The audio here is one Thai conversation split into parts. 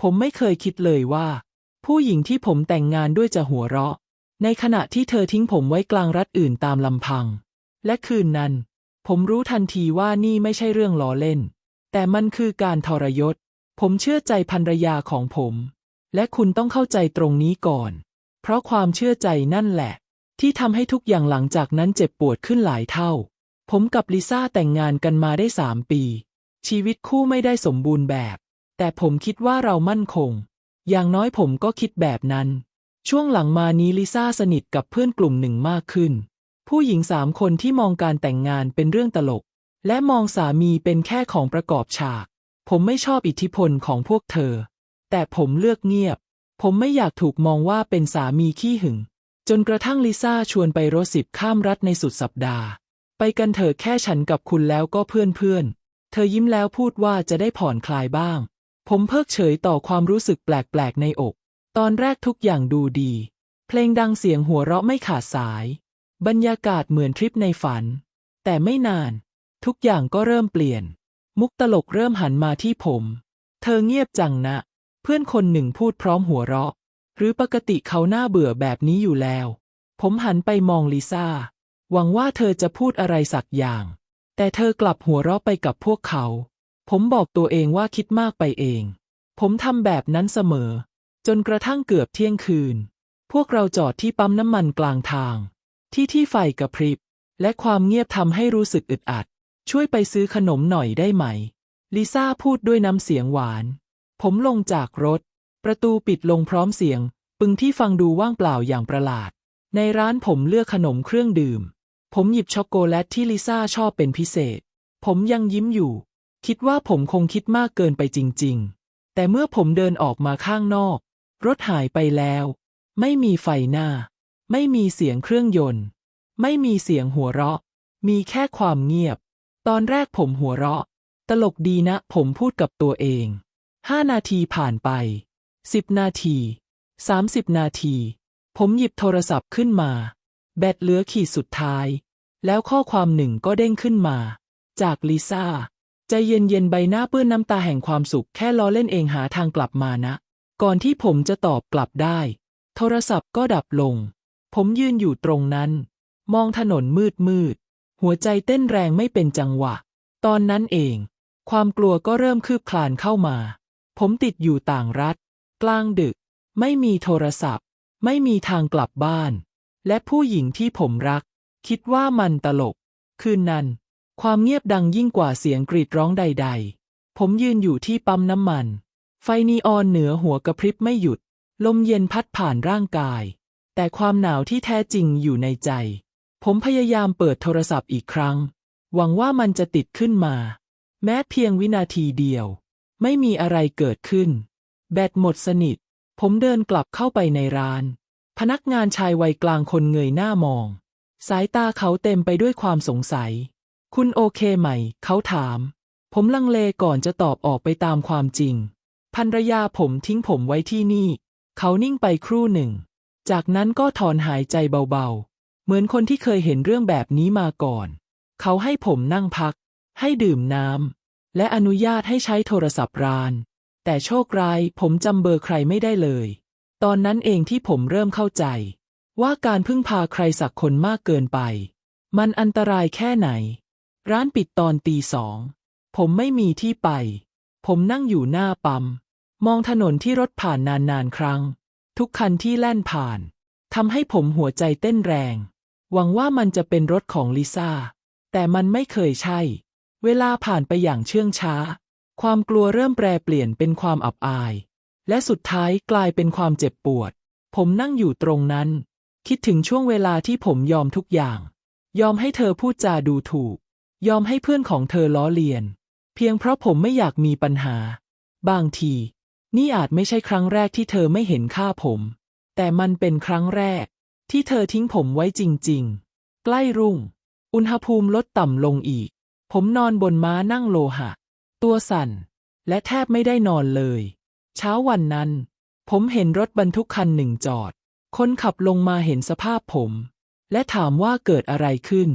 ผมไม่เคยคิดเลยว่า ผู้หญิงที่ผมแต่งงานด้วยจะหัวเราะ ในขณะที่เธอทิ้งผมไว้กลางรัฐอื่นตามลำพัง และคืนนั้น ผมรู้ทันทีว่านี่ไม่ใช่เรื่องล้อเล่น แต่มันคือการทรยศ ผมเชื่อใจภรรยาของผม และคุณต้องเข้าใจตรงนี้ก่อน เพราะความเชื่อใจนั่นแหละ ที่ทำให้ทุกอย่างหลังจากนั้นเจ็บปวดขึ้นหลายเท่า ผมกับลิซ่าแต่งงานกันมาได้สามปี ชีวิตคู่ไม่ได้สมบูรณ์แบบ แต่ผมคิดว่าเรามั่นคง อย่างน้อยผมก็คิดแบบนั้น ช่วงหลังมานี้ลิซ่าสนิทกับเพื่อนกลุ่มหนึ่งมากขึ้น ผู้หญิงสามคนที่มองการแต่งงานเป็นเรื่องตลก และมองสามีเป็นแค่ของประกอบฉาก ผมไม่ชอบอิทธิพลของพวกเธอ แต่ผมเลือกเงียบ ผมไม่อยากถูกมองว่าเป็นสามีขี้หึง จนกระทั่งลิซ่าชวนไปรถสิบข้ามรัฐในสุดสัปดาห์ ไปกันเถอะแค่ฉันกับคุณแล้วก็เพื่อนเพื่อน เธอยิ้มแล้วพูดว่าจะได้ผ่อนคลายบ้าง ผมเพิกเฉยต่อความรู้สึกแปลกๆในอก ตอนแรกทุกอย่างดูดี เพลงดังเสียงหัวเราะไม่ขาดสาย บรรยากาศเหมือนทริปในฝัน แต่ไม่นาน ทุกอย่างก็เริ่มเปลี่ยน มุกตลกเริ่มหันมาที่ผม เธอเงียบจังนะ เพื่อนคนหนึ่งพูดพร้อมหัวเราะ หรือปกติเขาหน้าเบื่อแบบนี้อยู่แล้ว ผมหันไปมองลิซ่า หวังว่าเธอจะพูดอะไรสักอย่าง แต่เธอกลับหัวเราะไปกับพวกเขา ผมบอกตัวเองว่าคิดมากไปเอง ผมทำแบบนั้นเสมอ จนกระทั่งเกือบเที่ยงคืน พวกเราจอดที่ปั๊มน้ำมันกลางทาง ที่ที่ไฟกระพริบ และความเงียบทำให้รู้สึกอึดอัด ช่วยไปซื้อขนมหน่อยได้ไหม ลิซ่าพูดด้วยน้ำเสียงหวาน ผมลงจากรถ ประตูปิดลงพร้อมเสียง ปึงที่ฟังดูว่างเปล่าอย่างประหลาด ในร้านผมเลือกขนมเครื่องดื่ม ผมหยิบช็อกโกแลตที่ลิซ่าชอบเป็นพิเศษ ผมยังยิ้มอยู่ คิดว่าผมคงคิดมากเกินไปจริง ๆ แต่เมื่อผมเดินออกมาข้างนอก รถหายไปแล้ว ไม่มีไฟหน้า ไม่มีเสียงเครื่องยนต์ ไม่มีเสียงหัวเราะ มีแค่ความเงียบ ตอนแรกผมหัวเราะ ตลกดีนะ ผมพูดกับตัวเองห้านาทีผ่านไปสิบนาทีสามสิบนาที ผมหยิบโทรศัพท์ขึ้นมา แบตเหลือขีดสุดท้าย แล้วข้อความหนึ่งก็เด้งขึ้นมา จากลิซ่า ใจเย็นๆใบหน้าเปื้อนน้ำตาแห่งความสุขแค่ล้อเล่นเองหาทางกลับมานะ ก่อนที่ผมจะตอบกลับได้ โทรศัพท์ก็ดับลง ผมยืนอยู่ตรงนั้น มองถนนมืดมืด หัวใจเต้นแรงไม่เป็นจังหวะ ตอนนั้นเอง ความกลัวก็เริ่มคืบคลานเข้ามา ผมติดอยู่ต่างรัฐ กลางดึก ไม่มีโทรศัพท์ ไม่มีทางกลับบ้าน และผู้หญิงที่ผมรัก คิดว่ามันตลก คืนนั้น ความเงียบดังยิ่งกว่าเสียงกรีดร้องใด ๆ ผมยืนอยู่ที่ปั๊มน้ำมัน ไฟนีออนเหนือหัวกระพริบไม่หยุด ลมเย็นพัดผ่านร่างกาย แต่ความหนาวที่แท้จริงอยู่ในใจ ผมพยายามเปิดโทรศัพท์อีกครั้ง หวังว่ามันจะติดขึ้นมา แม้เพียงวินาทีเดียว ไม่มีอะไรเกิดขึ้น แบตหมดสนิท ผมเดินกลับเข้าไปในร้าน พนักงานชายวัยกลางคนเงยหน้ามอง สายตาเขาเต็มไปด้วยความสงสัย คุณโอเคไหม เขาถาม ผมลังเลก่อนจะตอบออกไปตามความจริงภรรยาผมทิ้งผมไว้ที่นี่ เขานิ่งไปครู่หนึ่ง จากนั้นก็ถอนหายใจเบาๆ เหมือนคนที่เคยเห็นเรื่องแบบนี้มาก่อน เขาให้ผมนั่งพัก ให้ดื่มน้ำ และอนุญาตให้ใช้โทรศัพท์ร้าน แต่โชคร้ายผมจำเบอร์ใครไม่ได้เลย ตอนนั้นเองที่ผมเริ่มเข้าใจ ว่าการพึ่งพาใครสักคนมากเกินไป มันอันตรายแค่ไหน ร้านปิดตอนตีสอง ผมไม่มีที่ไป ผมนั่งอยู่หน้าปั๊ม มองถนนที่รถผ่านนานๆครั้ง ทุกคันที่แล่นผ่านทำให้ผมหัวใจเต้นแรง หวังว่ามันจะเป็นรถของลิซ่า แต่มันไม่เคยใช่ เวลาผ่านไปอย่างเชื่องช้า ความกลัวเริ่มแปรเปลี่ยนเป็นความอับอาย และสุดท้ายกลายเป็นความเจ็บปวด ผมนั่งอยู่ตรงนั้น คิดถึงช่วงเวลาที่ผมยอมทุกอย่าง ยอมให้เธอพูดจาดูถูก ยอมให้เพื่อนของเธอล้อเลียน เพียงเพราะผมไม่อยากมีปัญหา บางที นี่อาจไม่ใช่ครั้งแรกที่เธอไม่เห็นค่าผม แต่มันเป็นครั้งแรก ที่เธอทิ้งผมไว้จริง ๆ ใกล้รุ่ง อุณหภูมิลดต่ำลงอีก ผมนอนบนม้านั่งโลหะ ตัวสั่น และแทบไม่ได้นอนเลย เช้าวันนั้น ผมเห็นรถบรรทุกคันหนึ่งจอด คนขับลงมาเห็นสภาพผม และถามว่าเกิดอะไรขึ้น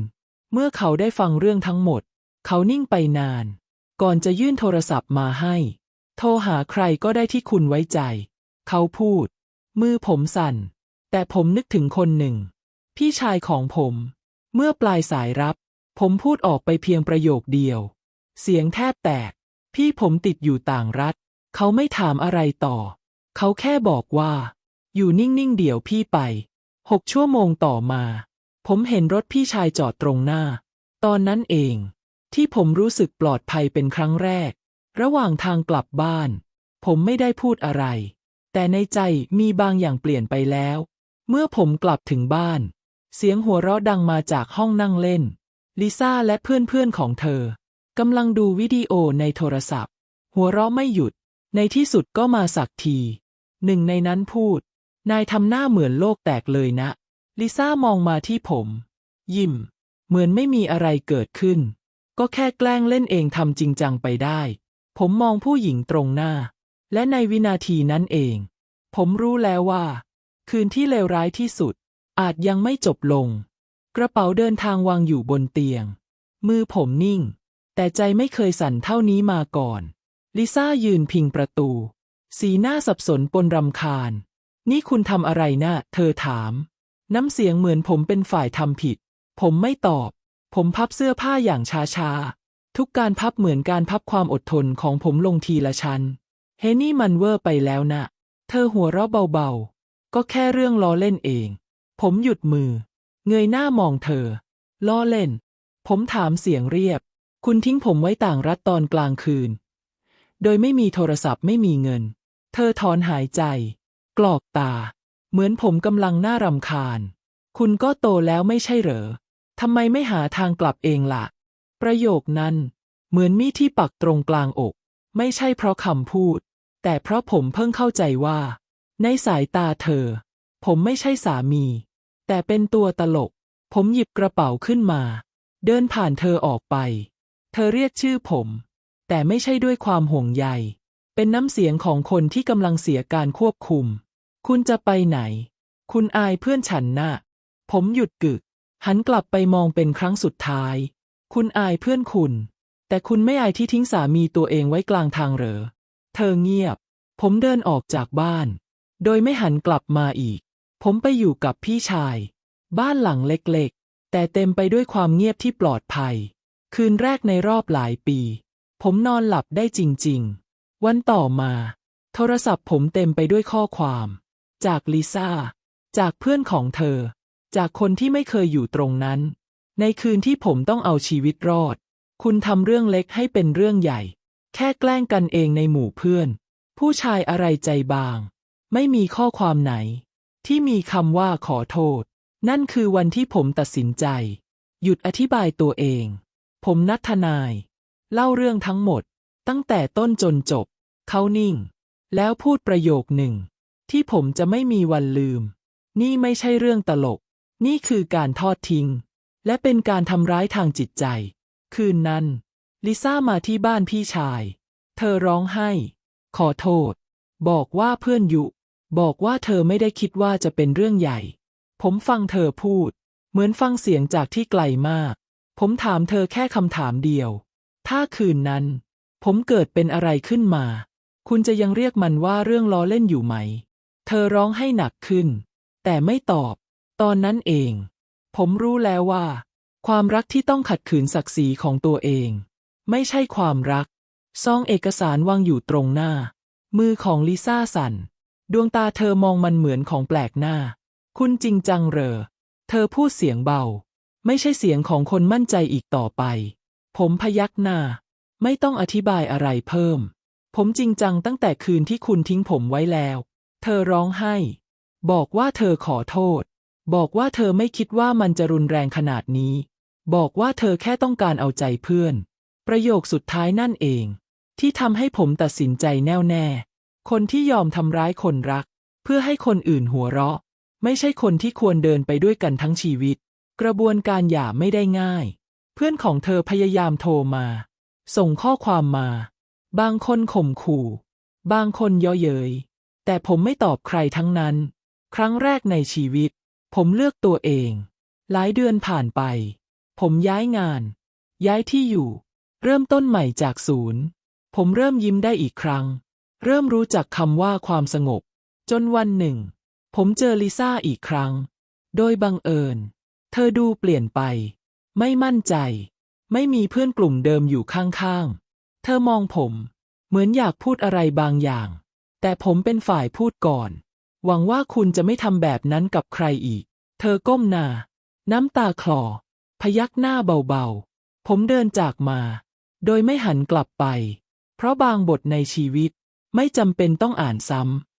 เมื่อเขาได้ฟังเรื่องทั้งหมด เขานิ่งไปนาน ก่อนจะยื่นโทรศัพท์มาให้ โทรหาใครก็ได้ที่คุณไว้ใจ เขาพูด มือผมสั่น แต่ผมนึกถึงคนหนึ่ง พี่ชายของผม เมื่อปลายสายรับ ผมพูดออกไปเพียงประโยคเดียว เสียงแทบแตก พี่ผมติดอยู่ต่างรัฐ เขาไม่ถามอะไรต่อ เขาแค่บอกว่า อยู่นิ่งๆเดี๋ยวพี่ไปหกชั่วโมงต่อมา ผมเห็นรถพี่ชายจอดตรงหน้า ตอนนั้นเอง ที่ผมรู้สึกปลอดภัยเป็นครั้งแรก ระหว่างทางกลับบ้าน ผมไม่ได้พูดอะไร แต่ในใจมีบางอย่างเปลี่ยนไปแล้ว เมื่อผมกลับถึงบ้าน เสียงหัวเราะดังมาจากห้องนั่งเล่น ลิซ่าและเพื่อนๆของเธอกำลังดูวิดีโอในโทรศัพท์ หัวเราะไม่หยุด ในที่สุดก็มาสักที หนึ่งในนั้นพูด นายทำหน้าเหมือนโลกแตกเลยนะ ลิซ่ามองมาที่ผม ยิ้ม เหมือนไม่มีอะไรเกิดขึ้น ก็แค่แกล้งเล่นเองทำจริงจังไปได้ ผมมองผู้หญิงตรงหน้า และในวินาทีนั้นเอง ผมรู้แล้วว่า คืนที่เลวร้ายที่สุด อาจยังไม่จบลง กระเป๋าเดินทางวางอยู่บนเตียง มือผมนิ่ง แต่ใจไม่เคยสั่นเท่านี้มาก่อน ลิซ่ายืนพิงประตู สีหน้าสับสนปนรำคาญ นี่คุณทำอะไรนะ่ะเธอถาม น้ำเสียงเหมือนผมเป็นฝ่ายทำผิด ผมไม่ตอบ ผมพับเสื้อผ้าอย่างช้าๆ ทุกการพับเหมือนการพับความอดทนของผมลงทีละชั้น เฮนี่มันเวอร์ไปแล้วนะ เธอหัวเราะเบาๆ ก็แค่เรื่องล้อเล่นเอง ผมหยุดมือ เงยหน้ามองเธอ ล้อเล่น ผมถามเสียงเรียบ คุณทิ้งผมไว้ต่างรัฐตอนกลางคืน โดยไม่มีโทรศัพท์ไม่มีเงิน เธอถอนหายใจ กรอกตา เหมือนผมกำลังน่ารำคาญ คุณก็โตแล้วไม่ใช่เหรอ ทำไมไม่หาทางกลับเองล่ะ ประโยคนั้น เหมือนมีดที่ปักตรงกลางอก ไม่ใช่เพราะคำพูด แต่เพราะผมเพิ่งเข้าใจว่า ในสายตาเธอ ผมไม่ใช่สามี แต่เป็นตัวตลก ผมหยิบกระเป๋าขึ้นมา เดินผ่านเธอออกไป เธอเรียกชื่อผม แต่ไม่ใช่ด้วยความห่วงใย เป็นน้ำเสียงของคนที่กำลังเสียการควบคุม คุณจะไปไหน คุณอายเพื่อนฉันนะ่ะ ผมหยุดกึก หันกลับไปมองเป็นครั้งสุดท้าย คุณอายเพื่อนคุณ แต่คุณไม่อายที่ทิ้งสามีตัวเองไว้กลางทางเหรอ เธอเงียบ ผมเดินออกจากบ้าน โดยไม่หันกลับมาอีก ผมไปอยู่กับพี่ชาย บ้านหลังเล็กๆ แต่เต็มไปด้วยความเงียบที่ปลอดภัย คืนแรกในรอบหลายปี ผมนอนหลับได้จริง ๆ วันต่อมา โทรศัพท์ผมเต็มไปด้วยข้อความ จากลิซ่า จากเพื่อนของเธอ จากคนที่ไม่เคยอยู่ตรงนั้น ในคืนที่ผมต้องเอาชีวิตรอด คุณทำเรื่องเล็กให้เป็นเรื่องใหญ่ แค่แกล้งกันเองในหมู่เพื่อน ผู้ชายอะไรใจบาง ไม่มีข้อความไหน ที่มีคำว่าขอโทษ นั่นคือวันที่ผมตัดสินใจ หยุดอธิบายตัวเอง ผมนัดทนาย เล่าเรื่องทั้งหมด ตั้งแต่ต้นจนจบ เขานิ่ง แล้วพูดประโยคหนึ่ง ที่ผมจะไม่มีวันลืม นี่ไม่ใช่เรื่องตลก นี่คือการทอดทิ้ง และเป็นการทำร้ายทางจิตใจ คืนนั้น ลิซ่ามาที่บ้านพี่ชาย เธอร้องไห้ ขอโทษ บอกว่าเพื่อนยุ บอกว่าเธอไม่ได้คิดว่าจะเป็นเรื่องใหญ่ ผมฟังเธอพูด เหมือนฟังเสียงจากที่ไกลมาก ผมถามเธอแค่คำถามเดียว ถ้าคืนนั้น ผมเกิดเป็นอะไรขึ้นมา คุณจะยังเรียกมันว่าเรื่องล้อเล่นอยู่ไหม เธอร้องให้หนักขึ้น แต่ไม่ตอบ ตอนนั้นเอง ผมรู้แล้วว่า ความรักที่ต้องขัดขืนศักดิ์ศรีของตัวเอง ไม่ใช่ความรัก ซองเอกสารวางอยู่ตรงหน้า มือของลิซ่าสั่น ดวงตาเธอมองมันเหมือนของแปลกหน้า คุณจริงจังเหรอ เธอพูดเสียงเบา ไม่ใช่เสียงของคนมั่นใจอีกต่อไป ผมพยักหน้า ไม่ต้องอธิบายอะไรเพิ่ม ผมจริงจังตั้งแต่คืนที่คุณทิ้งผมไว้แล้ว เธอร้องไห้ บอกว่าเธอขอโทษ บอกว่าเธอไม่คิดว่ามันจะรุนแรงขนาดนี้ บอกว่าเธอแค่ต้องการเอาใจเพื่อน ประโยคสุดท้ายนั่นเอง ที่ทำให้ผมตัดสินใจแน่วแน่ คนที่ยอมทำร้ายคนรัก เพื่อให้คนอื่นหัวเราะ ไม่ใช่คนที่ควรเดินไปด้วยกันทั้งชีวิต กระบวนการหย่าไม่ได้ง่าย เพื่อนของเธอพยายามโทรมา ส่งข้อความมา บางคนข่มขู่ บางคนเย่อเย้ย แต่ผมไม่ตอบใครทั้งนั้น ครั้งแรกในชีวิต ผมเลือกตัวเอง หลายเดือนผ่านไป ผมย้ายงาน ย้ายที่อยู่ เริ่มต้นใหม่จากศูนย์ ผมเริ่มยิ้มได้อีกครั้ง เริ่มรู้จักคำว่าความสงบ จนวันหนึ่ง ผมเจอลิซ่าอีกครั้ง โดยบังเอิญ เธอดูเปลี่ยนไป ไม่มั่นใจ ไม่มีเพื่อนกลุ่มเดิมอยู่ข้างๆ เธอมองผม เหมือนอยากพูดอะไรบางอย่าง แต่ผมเป็นฝ่ายพูดก่อน หวังว่าคุณจะไม่ทำแบบนั้นกับใครอีก เธอก้มหน้า น้ำตาคลอ พยักหน้าเบาๆ ผมเดินจากมา โดยไม่หันกลับไป เพราะบางบทในชีวิตไม่จำเป็นต้องอ่านซ้ำ